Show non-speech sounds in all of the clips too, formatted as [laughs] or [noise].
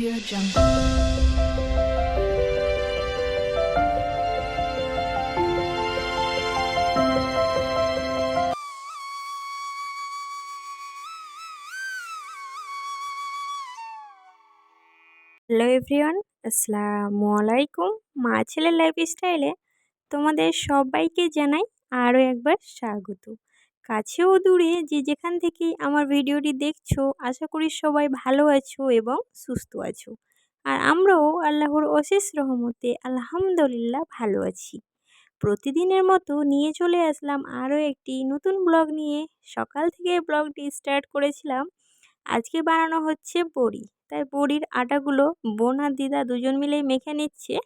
Audio Jungle. Hello everyone আসসালামু আলাইকুম মা ছেলের লাইফস্টাইলে তোমাদের সবাইকে জানাই আরও একবার স্বাগত কাছে ও দূরে যে যেখান থেকে আমার ভিডিওটি দেখছ, আশা করি সবাই ভালো আছো এবং সুস্থ আছো। আর আমরাও আল্লাহর অশেষ রহমতে আলহামদুলিল্লাহ ভালো আছি। প্রতিদিনের মতো নিয়ে চলে আসলাম আরও একটি নতুন ব্লগ নিয়ে। সকাল থেকে ব্লগটি স্টার্ট করেছিলাম। আজকে বানানো হচ্ছে বড়ি। তাই বড়ির আটাগুলো বোন আর দিদা দুজন মিলেই মেখে নিচ্ছে।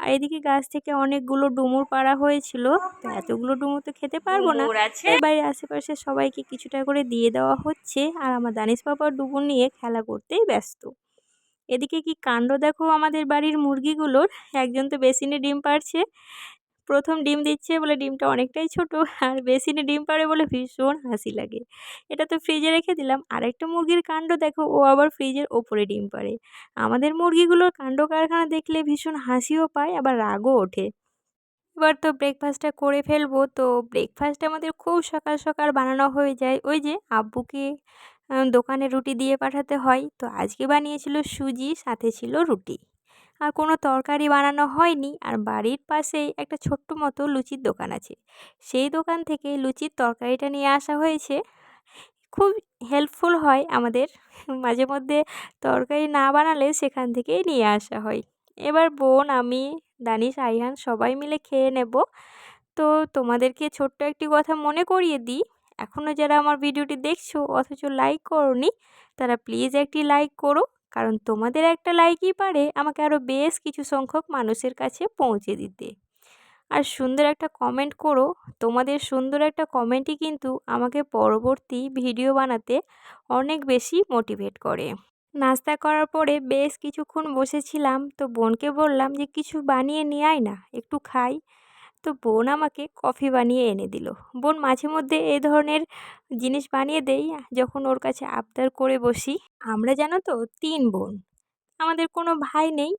আর এদিকে গাছ থেকে অনেকগুলো ডুমুর পাড়া হয়েছিল। তো এতগুলো ডুমুর তো খেতে পারব না। বাড়ির আশেপাশে সবাইকে কিছুটা করে দিয়ে দেওয়া হচ্ছে। আর আমার দানিশ বাবার ডুমুর নিয়ে খেলা করতেই ব্যস্ত। এদিকে কি কাণ্ড দেখো আমাদের বাড়ির মুরগিগুলোর? একজন তো বেসিনে ডিম পাড়ছে। প্রথম ডিম দিচ্ছে বলে ডিমটা অনেকটাই ছোট, আর বেসিনে ডিম পাড়ে বলে ভীষণ হাসি লাগে। এটা তো ফ্রিজে রেখে দিলাম। আরেকটা মুরগির কাণ্ড দেখো, ও আবার ফ্রিজের ওপরে ডিম পাড়ে। আমাদের মুরগিগুলোর কাণ্ড কারখানা দেখলে ভীষণ হাসিও পায়, আবার রাগও ওঠে। এবার তো ব্রেকফাস্টটা করে ফেলব। তো ব্রেকফাস্ট আমাদের খুব সকাল সকাল বানানো হয়ে যায়। ওই যে আব্বুকে দোকানে রুটি দিয়ে পাঠাতে হয়। তো আজকে বানিয়েছিল সুজি, সাথে ছিল রুটি। আর কোনো তরকারি বানানো হয়নি। আর বাড়ির পাশেই একটা ছোট্ট মতো লুচির দোকান আছে। সেই দোকান থেকে লুচির তরকারিটা নিয়ে আসা হয়েছে। খুব হেল্পফুল হয় আমাদের। মাঝে মধ্যে তরকারি না বানালে সেখান থেকেই নিয়ে আসা হয়। এবার বোন, আমি, দানিশ, আইহান সবাই মিলে খেয়ে নেব। তো তোমাদেরকে ছোট্ট একটি কথা মনে করিয়ে দিই। এখনও যারা আমার ভিডিওটি দেখছ, অথচ লাইক করনি, তারা প্লিজ একটি লাইক করো। কারণ তোমাদের একটা লাইকই পারে আমাকে আরও বেশ কিছু সংখ্যক মানুষের কাছে পৌঁছে দিতে। আর সুন্দর একটা কমেন্ট করো। তোমাদের সুন্দর একটা কমেন্টই কিন্তু আমাকে পরবর্তী ভিডিও বানাতে অনেক বেশি মোটিভেট করে। নাস্তা করার পরে বেশ কিছুক্ষণ বসেছিলাম, তো বোনকে বললাম যে, কিছু বানিয়ে নিয়ে আয় না, একটু খাই। তো বোন আমাকে কফি বানিয়ে এনে দিল। বোন মাঝে মধ্যে এই ধরনের জিনিস বানিয়ে দেই, যখন ওর কাছে আবদার করে বসি। আমরা জানো তো, তিন বোন। আমাদের কোনো ভাই নেই,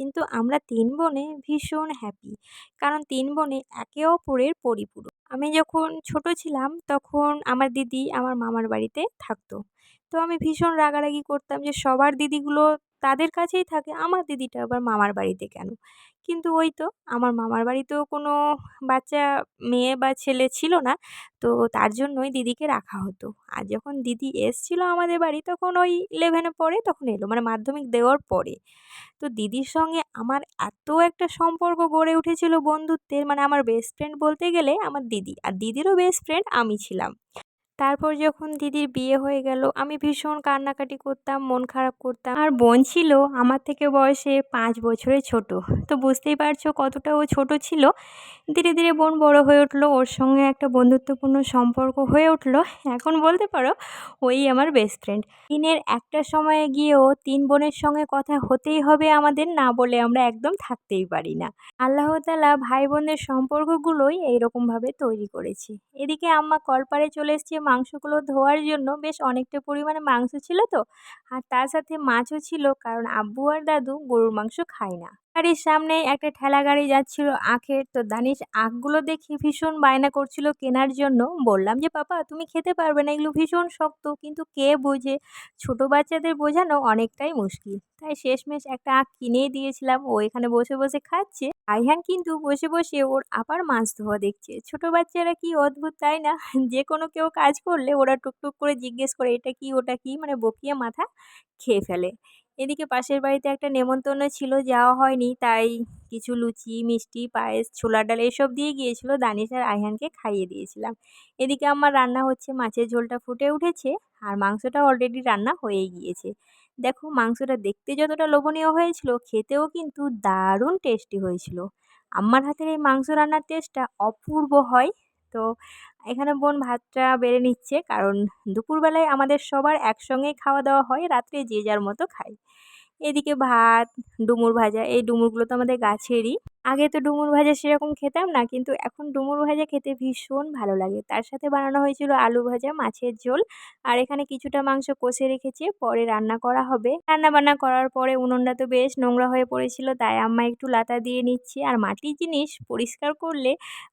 কিন্তু আমরা তিন বোনে ভীষণ হ্যাপি কারণ তিন বোনে একে অপরের পরিপূরক। আমি যখন ছোট ছিলাম, তখন আমার দিদি আমার মামার বাড়িতে থাকতো। তো আমি ভীষণ রাগারাগি করতাম যে সবার দিদিগুলো তাদের কাছেই থাকে, আমার দিদিটা আবার মামার বাড়িতে কেন? কিন্তু ওই তো আমার মামার বাড়িতেও কোনো বাচ্চা, মেয়ে বা ছেলে ছিল না। তো তার জন্যই দিদিকে রাখা হতো। আর যখন দিদি এসছিল আমাদের বাড়ি তখন ওই ইলেভেনে পড়ে, তখন এলো মানে মাধ্যমিক দেওয়ার পরে। তো দিদির সঙ্গে আমার এত একটা সম্পর্ক গড়ে উঠেছিল বন্ধুত্বের মানে আমার বেস্ট ফ্রেন্ড বলতে গেলে আমার দিদি। আর দিদিরও বেস্ট ফ্রেন্ড আমি ছিলাম। তারপর যখন দিদির বিয়ে হয়ে গেল, আমি ভীষণ কান্নাকাটি করতাম, মন খারাপ করতাম। আর বোন ছিল আমার থেকে বয়সে পাঁচ বছরের ছোট। তো বুঝতেই পারছ কতটা ও ছোট ছিল। ধীরে ধীরে বোন বড় হয়ে উঠল, ওর সঙ্গে একটা বন্ধুত্বপূর্ণ সম্পর্ক হয়ে উঠল। এখন বলতে পারো ওই আমার বেস্ট ফ্রেন্ড দিনের একটা সময়ে গিয়েও তিন বোনের সঙ্গে কথা হতেই হবে আমাদের, না বলে আমরা একদম থাকতেই পারি না। আল্লাহ তালা ভাই বোনদের সম্পর্কগুলোই এইরকমভাবে তৈরি করেছে। এদিকে আম্মা কলপারে চলে এসছে মাংসগুলো ধোয়ার জন্য বেশ অনেকটা পরিমাণে মাংস ছিল তো। আর তার সাথে মাছও ছিল কারণ আব্বু আর দাদু গরুর মাংস খায় না। গাড়ির সামনে একটা ঠেলা গাড়ি যাচ্ছিল আখের। তো দানিশ আখগুলো দেখে ভীষণ বায়না করছিল কেনার জন্য। বললাম যে, পাপা, তুমি খেতে পারবে না, এগুলো ভীষণ শক্ত। কিন্তু কে বোঝে? ছোট বাচ্চাদের বোঝানো অনেকটাই মুশকিল। তাই শেষমেশ একটা আখ কিনেই দিয়েছিলাম। ও এখানে বসে বসে খাচ্ছে। আইহান কিন্তু বসে বসে ওর আবার মাছ ধোয়া দেখছে। ছোট বাচ্চারা কি অদ্ভুত, তাই না? যে কোনো কেউ কাজ করলে ওরা টুকটুক করে জিজ্ঞেস করে, এটা কি, ওটা কি? মানে বকিয়ে মাথা খেয়ে ফেলে। এদিকে পাশের বাড়িতে একটা নেমন্তন্ন ছিল, যাওয়া হয়নি। তাই কিছু লুচি, মিষ্টি, পায়েস, ছোলার ডাল এসব দিয়ে গিয়েছিল। দানিশ আর আইহানকে খাইয়ে দিয়েছিলাম। এদিকে আমার রান্না হচ্ছে, মাছের ঝোলটা ফুটে উঠেছে আর মাংসটা অলরেডি রান্না হয়েই গিয়েছে। দেখো, মাংসটা দেখতে যতটা লোভনীয় হয়েছিল, খেতেও কিন্তু দারুণ টেস্টি হয়েছিল। আমার হাতের এই মাংস রান্নার টেস্টটা অপূর্ব হয়। তো এখানে বোন ভাতটা বেড়ে নিচ্ছে। কারণ দুপুরবেলায় আমাদের সবার একসঙ্গেই খাওয়া দাওয়া হয়, রাত্রে যে যার মতো খায়। এদিকে ভাত, ডুমুর ভাজা, এই ডুমুরগুলো তো আমাদের গাছেরই। আগে তো ডুমুর ভাজা সেরকম খেতাম না, কিন্তু এখন ডুমুর ভাজা খেতে ভীষণ ভালো লাগে। তার সাথে বানানো হয়েছিল আলু ভাজা, মাছের ঝোল, আর এখানে কিছুটা মাংস কষে রেখেছি, পরে রান্না করা হবে। রান্না বান্না করার পরে উনুনটা তো বেশ নোংরা হয়ে পড়েছিল, তাই আম্মা একটু লাতা দিয়ে নিচ্ছি, আর মাটির জিনিস পরিষ্কার করলে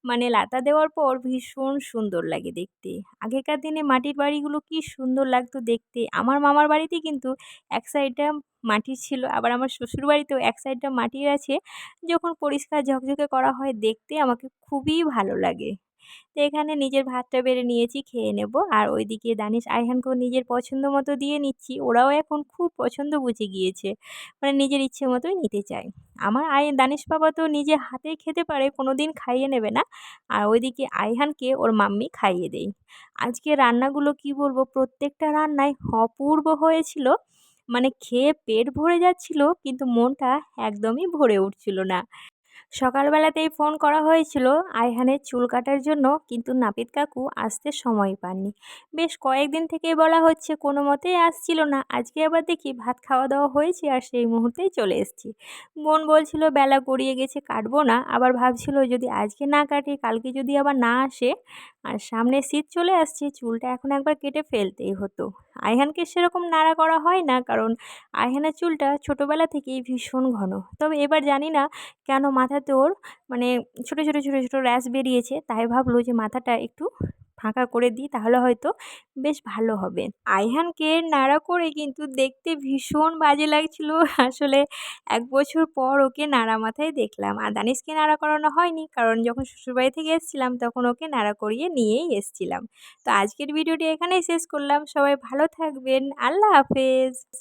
মানে লাতা দেওয়ার পর ভীষণ সুন্দর লাগে দেখতে। আগেকার দিনে মাটির বাড়িগুলো কি সুন্দর লাগতো দেখতে। আমার মামার বাড়িতে কিন্তু এক সাইডটা মাটির ছিল, আবার আমার শ্বশুর বাড়িতেও এক সাইডটা মাটির আছে। যখন পরিষ্কার ঝকঝকে করা হয় দেখতে আমাকে খুবই ভালো লাগে। তো এখানে নিজের ভাতটা বেড়ে নিয়েছি, খেয়ে নেব। আর ওইদিকে দানিশ আইহানকেও নিজের পছন্দ মতো দিয়ে নিচ্ছি। ওরাও এখন খুব পছন্দ বুঝে গিয়েছে। মানে নিজের ইচ্ছে মতোই নিতে চায়। আমার আই, দানিশ বাবা তো নিজে হাতেই খেতে পারে কোনো দিন খাইয়ে নেবে না। আর ওইদিকে আইহানকে ওর মাম্মি খাইয়ে দেয়। আজকে রান্নাগুলো কি বলব? প্রত্যেকটা রান্নায় অপূর্ব হয়েছিল। মানে খেয়ে পেট ভরে যাচ্ছিল, কিন্তু মনটা একদমই ভরে উঠছিল না। সকালবেলাতেই ফোন করা হয়েছিল আইহানের চুল কাটার জন্য, কিন্তু নাপিত কাকু আসতে সময় পাননি। বেশ কয়েকদিন থেকেই বলা হচ্ছে কোনো মতেই আসছিল না। আজকে আবার দেখি ভাত খাওয়া দাওয়া হয়েছে আর সেই মুহূর্তেই চলে এসেছি। মন বলছিল, বেলা গড়িয়ে গেছে, কাটবো না। আবার ভাবছিল, যদি আজকে না কাটি, কালকে যদি আবার না আসে আর সামনে শীত চলে আসছে, চুলটা এখন একবার কেটে ফেলতেই হতো। আইহানকে সেরকম নাড়া করা হয় না, কারণ আইহানের চুলটা ছোটোবেলা থেকেই ভীষণ ঘন। তবে এবার জানি না কেন মাথাতে ওর মানে ছোটো ছোটো ছোটো ছোটো র্যাশ বেরিয়েছে, তাই ভাবলো যে মাথাটা একটু ফাঁকা করে দিই, তাহলে হয়তো বেশ ভালো হবে। আইহানকে নাড়া করে কিন্তু দেখতে ভীষণ বাজে লাগছিল। [laughs] আসলে এক বছর পর ওকে নাড়া মাথায় দেখলাম। আর দানিশকে নাড়া করানো হয়নি, কারণ যখন শ্বশুরবাড়ি থেকে এসেছিলাম তখন ওকে নাড়া করিয়ে নিয়েই এসেছিলাম। তো আজকের ভিডিওটি এখানেই শেষ করলাম। সবাই ভালো থাকবেন। আল্লাহ হাফেজ।